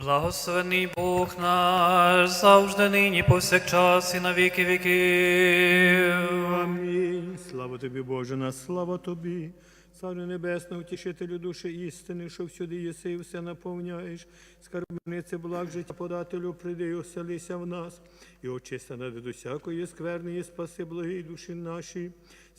Благословений Бог наш, завжди нині повсякчас і на віки віків. Амінь. Слава тобі, Боже, на слава тобі. Царю Небесне, утішителю душі істини, що всюди єси і все наповняєш. Скарбнице благ життя подателю, прийди і оселися в нас. І очисти над усякої скверни, і спаси благі душі наші.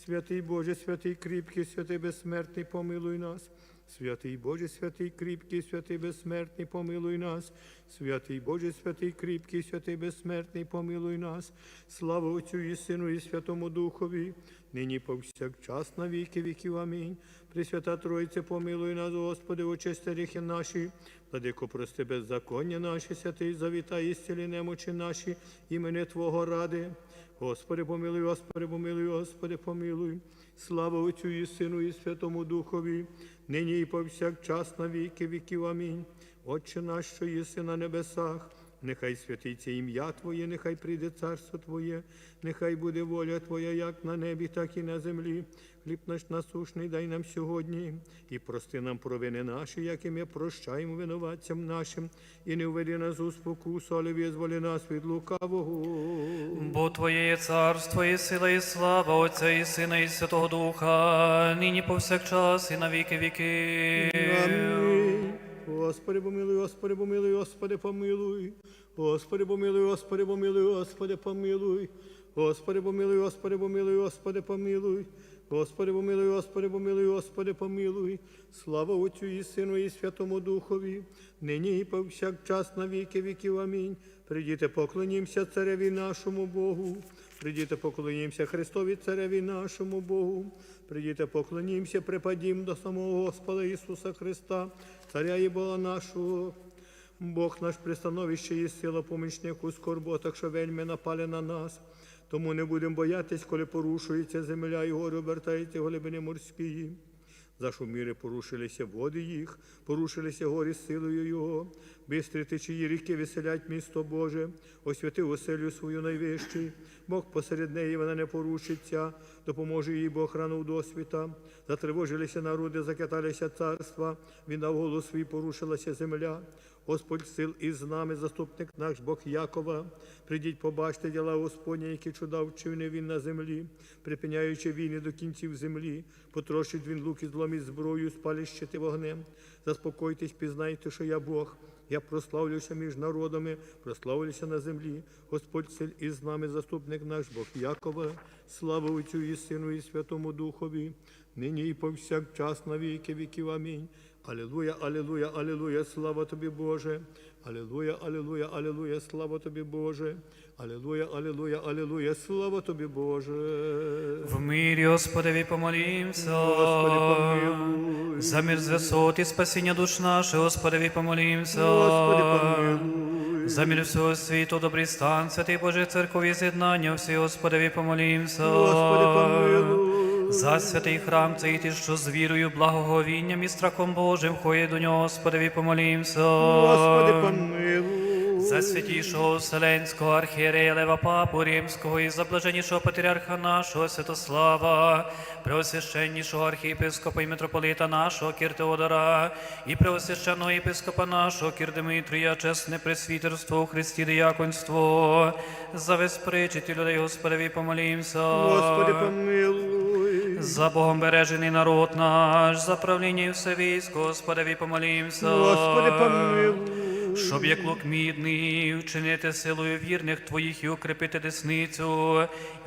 Святий Боже, святий кріпкий, святий безсмертний, помилуй нас. Святий Боже, святий кріпкий, святий безсмертний, помилуй нас. Святий Боже, святий кріпкий, святий безсмертний, помилуй нас. Слава Отцю і Сину, і Святому Духові, нині повсякчас на віки віків. Амінь. Пресвята Тройце, помилуй нас, Господи, очисти гріхи наші. Владико, прости беззаконня наші, святий завітай, і зціли немочі наші, імени Твого ради. Господи, помилуй, Господи, помилуй, Господи, помилуй. Слава Отцю і Сину, і Святому Духові, нині і повсякчас на віки віків. Амінь. Отче наш, що єси на небесах, нехай святиться ім'я Твоє, нехай прийде царство Твоє, нехай буде воля Твоя, як на небі, так і на землі. Хліб наш насушний дай нам сьогодні, і прости нам провини наші, як і ми прощаємо винуватцям нашим, і не введи нас у спокусу, але визволи нас від лукавого. Бо Твоє є царство, і сила, і слава Отця і Сина, і Святого Духа, нині повсякчас і на віки віків. Амінь. Господи, помилуй, Господи, помилуй, Господи, помилуй. Господи, помилуй, Господи, помилуй, Господи, помилуй. Господи, помилуй, Господи, помилуй, Господи, помилуй. Господи, помилуй, Господи, помилуй, Господи, помилуй. Слава Отцю і Сину, і Святому Духові, нині і повсякчас на віки віків. Амінь. Придіте, поклонімося цареві нашому Богу. Придіте, поклонімося Христові Цареві нашому Богу. Придіте, поклонімося, припадім до самого Господа Ісуса Христа, Царя і Бога нашого. Бог наш пристановище і сила помічник у скорботах, що вельми напали на нас. Тому не будемо боятись, коли порушується земля і гори обертаються глибини морські. За що міри порушилися води їх, порушилися горі силою Його, бистрі течії ріки веселять місто Боже, освятив оселю свою найвищий, Бог посеред неї вона не порушиться, допоможе їй Бог рано в досвіта. Затривожилися народи, закаталися царства, він дав голос свій, порушилася земля. Господь сил із нами, заступник наш Бог Якова. Придіть, побачте діла Господні, які чуда вчинив він на землі, припиняючи війни до кінців землі, потрощить він лук і злом і зброю, спалить щити вогнем. Заспокойтесь, пізнайте, що я Бог. Я прославлюся між народами, прославлюся на землі. Господь сил із нами, заступник наш Бог Якова. Слава Отцю і Сину, і Святому Духові, нині і повсякчас на віки віків. Амінь. Алілуя, алілуя, алілуя, слава тобі, Боже. Алілуя, алілуя, алілуя, слава тобі, Боже. Алілуя, алілуя, алілуя, слава тобі, Боже. В мирі, Господеві, помолімся. Господи, помилуй. За мир з висот і спасіння душ наших, Господеві, помолімся. Господи, помилуй. За мир всього світу, добрий стан, святий Божий церкові з'єднання, всі, Господеві, помолімся. Господи, помилуй. За святий храм цей ти, що з вірою, благоговінням і страхом Божим ходить до нього, Господеві, помолімся. Господи, помилуй. За святішого Вселенського архієрея Лева Папу Римського і за блаженнішого патріарха нашого Святослава, преосвященнішого архієпископа і митрополита нашого Кір Теодора, і преосвященного єпископа нашого Кір Димитрія, чесне пресвітерство у Христі дияконство, за весь причеті людей Господеві помолімся. Господи, помилуй. За Богом бережений народ наш, за правління і все військо, Господи, помолімся. Господи, помилуй. Щоб як лук мідний вчинити силою вірних Твоїх і укріпити десницю,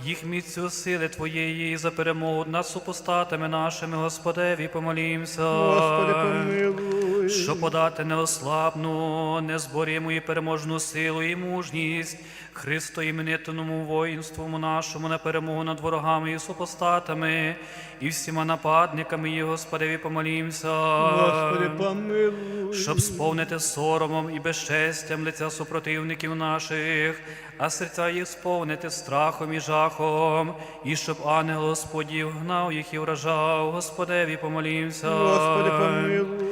їх міцю сили Твоєї за перемогу над супостатами нашими, Господеві, помолімся. Господи, помилуй. Щоб подати неослабну, незборіму і переможну силу і мужність Христо іменитному воїнству нашому на перемогу над ворогами і супостатами, і всіма нападниками, і Господеві помолімся. Господи, помилуй. Щоб сповнити соромом і безчестям лиця супротивників наших, а серця їх сповнити страхом і жахом, і щоб ангел Господів гнав їх і вражав, Господеві помолімся. Господи, помилуй.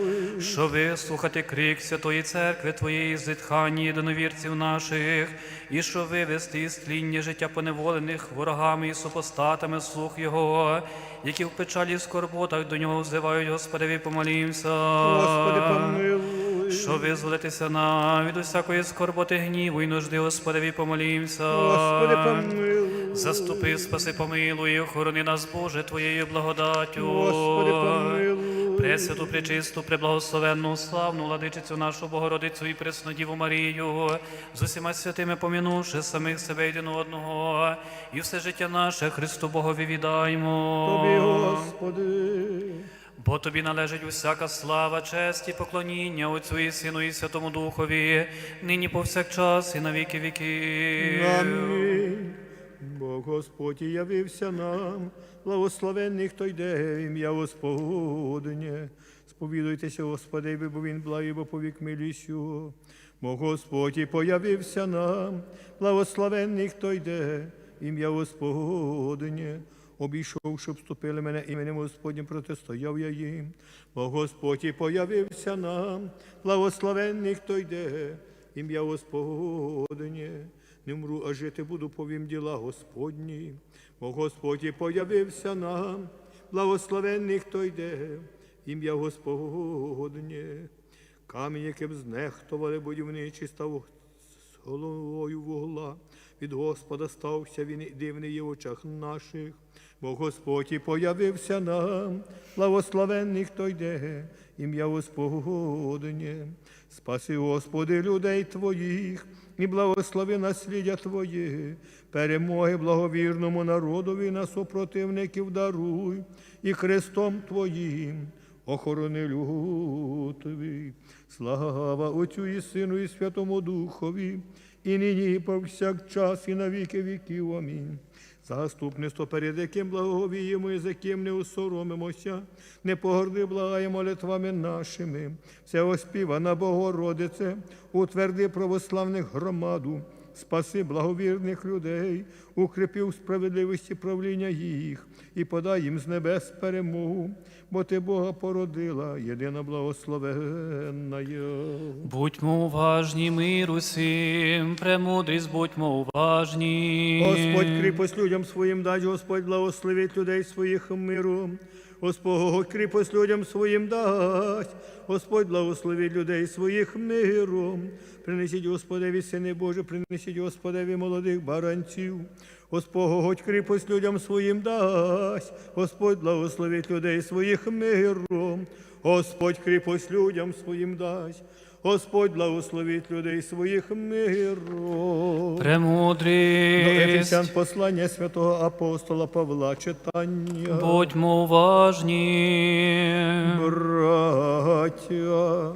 Щоб вислухати крик Святої Церкви Твоєї зітхання єдиновірців наших, і щоб вивести із тління життя поневолених ворогами і супостатами слух Його, які в печалі і скорботах до нього взивають, Господеві помолімся. Господи, помилуй. Що визволитися нам від усякої скорботи, гніву і нужди, Господеві, помолімся. Господи, помилуй. Заступи, спаси, помилуй, і охорони нас, Боже, Твоєю благодаттю. Господи, помилуй. Пресвяту, пречисту, преблагословенну, славну владичицю нашу Богородицю і Преснодіву Марію, з усіма святими помінувши самих себе єдин одного, і все життя наше Христу Богові віддаймо. Тобі, Господи. Бо тобі належить усяка слава, честь і поклоніння Отцю і Сину і Святому Духові, нині повсякчас і на віки віків. Амінь. Бог Господь явився нам, благословенний, хто йде ім'я Господнє. Сповідуйтеся, Господи, бо Він благий, бо повік. Бо Господь появився нам, благословенний, хто йде ім'я Господнє. Обійшов, щоб вступили мене іменем Господнім, протистояв я їм. Бо Господь появився нам, благословенний, хто йде, ім'я Господнє. Не мру, а жити буду, повім діла Господні. Бо Господь появився нам, благословенний, хто йде, ім'я Господнє. Камінь, яким знехтували будівничі, став головою вугла. Від Господа стався він дивний в очах наших. Бо Господь і появився нам, благословенний, хто йде, ім'я Господнє. Спаси, Господи, людей Твоїх, і благослови наслідя Твоє, перемоги благовірному народові на супротивників даруй, і Христом Твоїм охорони лютові. Слава Отцю і Сину, і Святому Духові, і нині, і повсякчас, і на віки віків. Амінь. Заступництво, перед яким благовіємо і за яким не усоромимося, не погорди благаємо молитвами нашими. Все оспівана Богородице, утверди православних громаду, спаси благовірних людей, укріпи у справедливості правління їх і подай їм з небес перемогу, бо ти Бога породила, єдина благословенна. Будьмо уважні, мир усім, премудрість, будьмо уважні. Господь кріпость людям своїм дасть, Господь благословить людей своїх миром. Господь кріпость людям своїм дасть, Господь благословить людей своїх миром. Принесіть Господеві, сини Божі, принесіть Господеві молодих баранців. Господь кріпость людям своїм дасть, Господь благословить людей своїх миром. Господь кріпость людям своїм дасть, Господь благословить людей своїх. До Премудрість, Ефесян послання святого апостола Павла читання. будьмо уважні. Браття,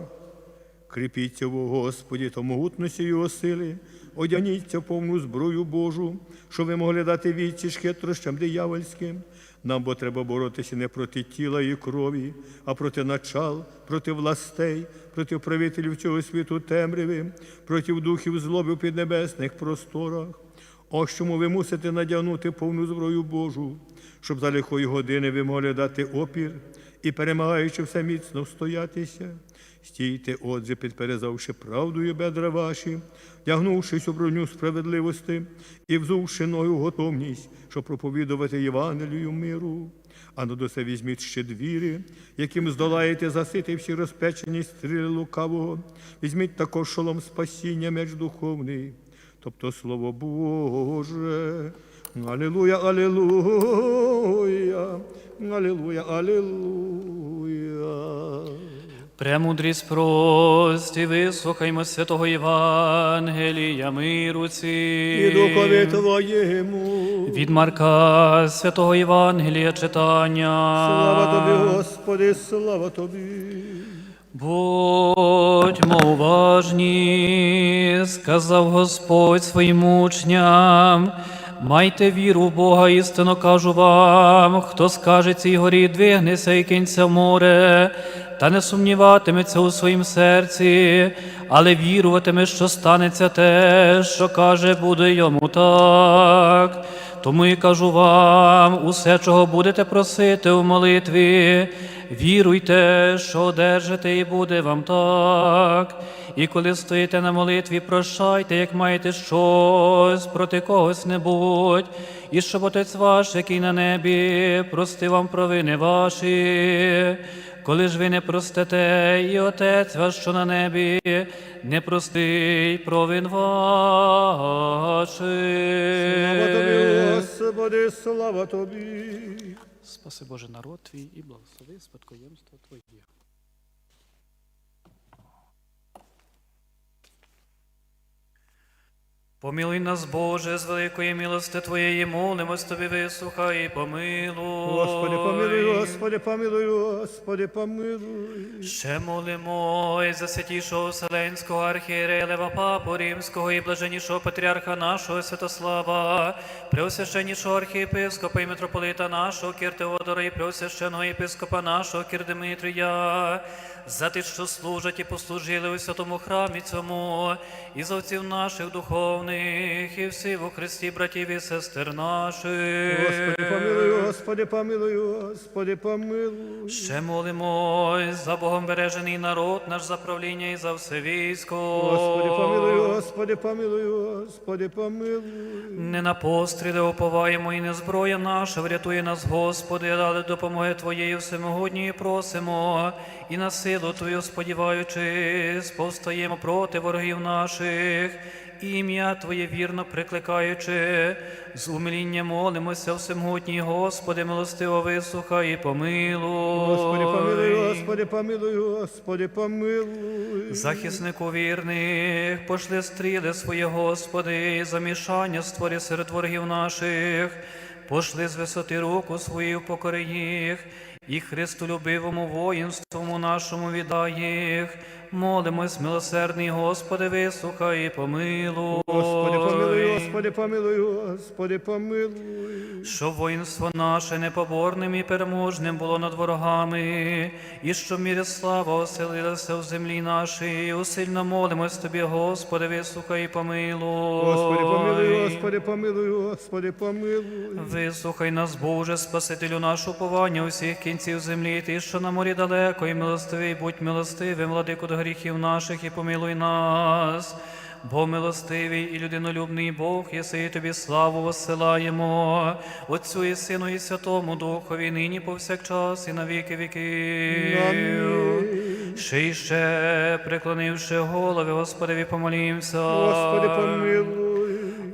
кріпіться в Господі та могутності його сили, одягніться повну зброю Божу, щоб ви могли дати відсіч хитрощам диявольським. Нам бо треба боротися не проти тіла і крові, а проти начал, проти властей, проти правителів цього світу темряви, проти духів злоби в піднебесних просторах. Ось чому ви мусите надягнути повну зброю Божу, щоб за лихої години ви могли дати опір і, перемагаючи все міцно встоятися. Стійте, отже, підперезавши правдою бедра ваші, вдягнувшись у броню справедливості і взувши ною готовність, щоб проповідувати Євангелію миру. А ну до це візьміть ще двіри, яким здолаєте засити всі розпечені стріли лукавого. Візьміть також шолом спасіння меч духовний, тобто Слово Боже. Алілуя, алілуя, алілуя, алілуя. Премудрість прості, вислухаймо святого Євангелія миру ці. І духові Твоєму. Від Марка святого Євангелія читання. Слава Тобі, Господи, слава Тобі. Будьмо уважні, сказав Господь своїм учням. Майте віру в Бога, істинно кажу вам, хто скаже цій горі, двигнися і кинься море, та не сумніватиметься у своїм серці, але віруватиме, що станеться те, що каже, буде йому так. Тому і кажу вам, усе, чого будете просити у молитві, віруйте, що одержите, і буде вам так. І коли стоїте на молитві, прощайте, як маєте щось проти когось небудь, і щоб Отець ваш, який на небі, прости вам провини ваші. Коли ж ви не простите, і Отець ваш, що на небі, не простий провин ваших. Слава тобі, Господи, слава тобі. Спаси Боже народ твій і благослови спадкоємство Твоє. Помилуй нас, Боже, з великої милости Твоєї, молимось Тобі, вислухай і помилуй. Господи, помилуй, Господи, помилуй, Господи, помилуй. Ще молимо і за святішого Вселенського архієрея Лева Папу Римського і блаженнішого патріарха нашого Святослава, преосвященнішого архієпископа і митрополита нашого Кір Теодора і преосвященого єпископа нашого Кір Димитрія, за тих, що служать і послужили у святому храмі цьому, і за отців наших духовних, і всіх у Христі, братів і сестер наших. Господи, помилуй, Господи, помилуй, Господи, помилуй. Ще молимось за Богом бережений народ, наш за правління і за все військо. Господи, помилуй, Господи, помилуй, Господи, помилуй. Не на постріли уповаємо і не зброя наша, врятує нас, Господи, але допомоги Твоєї всемогутньої просимо, і на силу Твою сподіваючись, повстаємо проти ворогів наших, ім'я Твоє вірно прикликаючи, з умилінням молимося, всемогутній Господи, милостиво вислухай і помилуй. Господи, помилуй, Господи, помилуй, Господи, помилуй. Захиснику вірних, пошли стріли своє, Господи, і замішання створі серед ворогів наших, пошли з висоти руку свою покори їх, і Христолюбивому воїнству нашому віддай їх. Молимось, милосердний Господи, вислухай і помилуй. Господи, помилуй, Господи, помилуй, Господи, помилуй. Щоб воїнство наше непоборним і переможним було над ворогами, і щоб мірі слава оселилася в землі нашій. Усильно молимось Тобі, Господи, вислухай і помилуй. Господи, помилуй, Господи, помилуй, Господи, помилуй. Вислухай нас, Боже, Спасителю нашу повання усіх кінців землі, ти, що на морі далеко, і милостивий, будь милостивим, владику гріхів наших, і помилуй нас. Бо милостивий і людинолюбний Бог, єси і тобі славу воссилаємо, Отцю і Сину, і Святому Духові, нині повсякчас, і на віки віків. Ще й ще, преклонивши голови, Господи, помолімся. Господи, помилуй.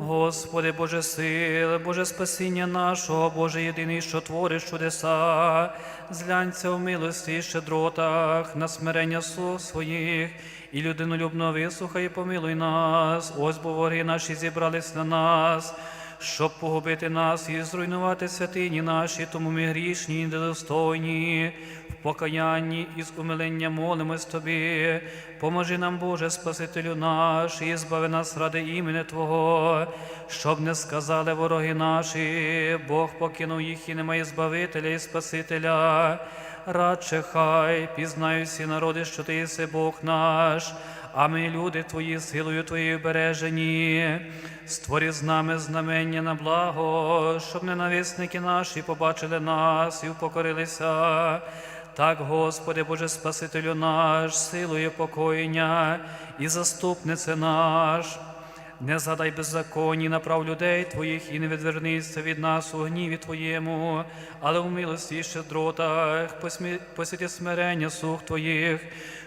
Господи, Боже сили, Боже спасіння нашого, Боже єдиний, що твориш чудеса, злянься в милості і щедротах, на смирення слов своїх, і людинолюбно вислухай, і помилуй нас, ось бо вороги наші зібрались на нас. Щоб погубити нас і зруйнувати святині наші, тому ми грішні і недостойні, в покаянні і з умиленням молимось Тобі. Поможи нам, Боже, Спасителю наш, і збави нас ради імені Твого, щоб не сказали вороги наші, Бог покинув їх і немає Збавителя і Спасителя. Радше хай пізнаю всі народи, що Ти єси Бог наш, а ми, люди Твої, силою Твоєю бережені. створи з нами знамення на благо, щоб ненависники наші побачили нас і впокорилися. Так, Господи, Боже Спасителю наш, силою покоєння і заступнице наш. Не задай беззаконні, направ людей Твоїх і не відвернися від нас у гніві Твоєму, але в милості і щедротах посмі- смирення слуг Твоїх,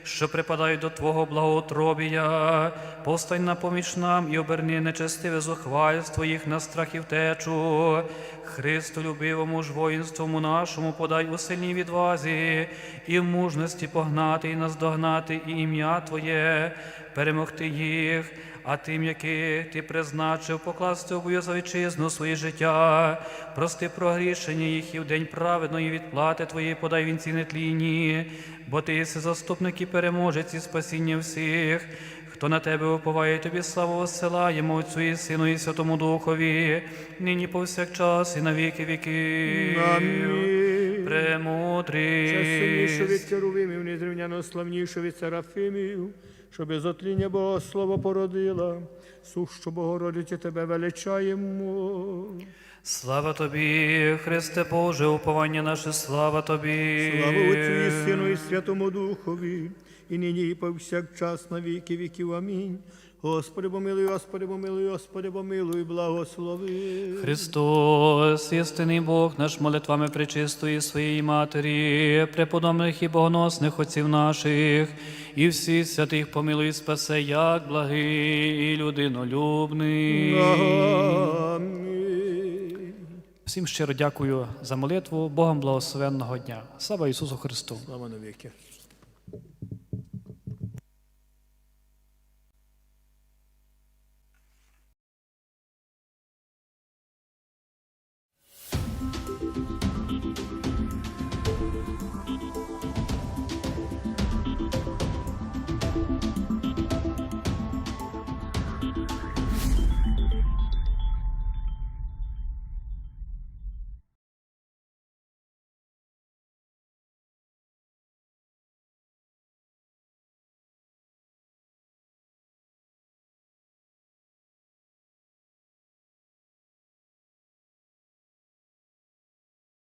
що припадають до Твого благоутробія. Повстань на поміч нам і оберни нечестиве зухвальство їх на страх і втечу. Христу любивому ж воїнствому нашому подай у сильній відвазі і в мужності погнати і наздогнати і ім'я Твоє, перемогти їх а тим, яких ти призначив покласти обою за вітчизну своє життя, прости прогрішення їх і в день праведної відплати Твоєї подай вінці нетлінні, бо ти єси заступник і переможець і спасіння всіх. Хто на тебе уповає, тобі славу воссилаємо Отцю і Сину і Святому Духові, нині повсякчас і на віки віків. Амінь. Премудрість. Часовніше від керувимів, незрівняно славніше від серафимів, що без отління Бога Слово породила, сущу Богородиці тебе величаємо. Слава тобі, Христе Боже, уповання наше, слава тобі. Слава Отцю і Сину і Святому Духові, і нині і повсякчас на віки віків. Амінь. Господи, помилуй, Господи, помилуй, Господи, помилуй, благослови. Христос, істинний Бог, наш молитвами пречистої своєї Матері, преподобних і богоносних отців наших, і всіх святих помилуй, спасе, як благий і людинолюбний. Амінь. Всім щиро дякую за молитву. Богом благословенного дня. Слава Ісусу Христу! Слава навіки.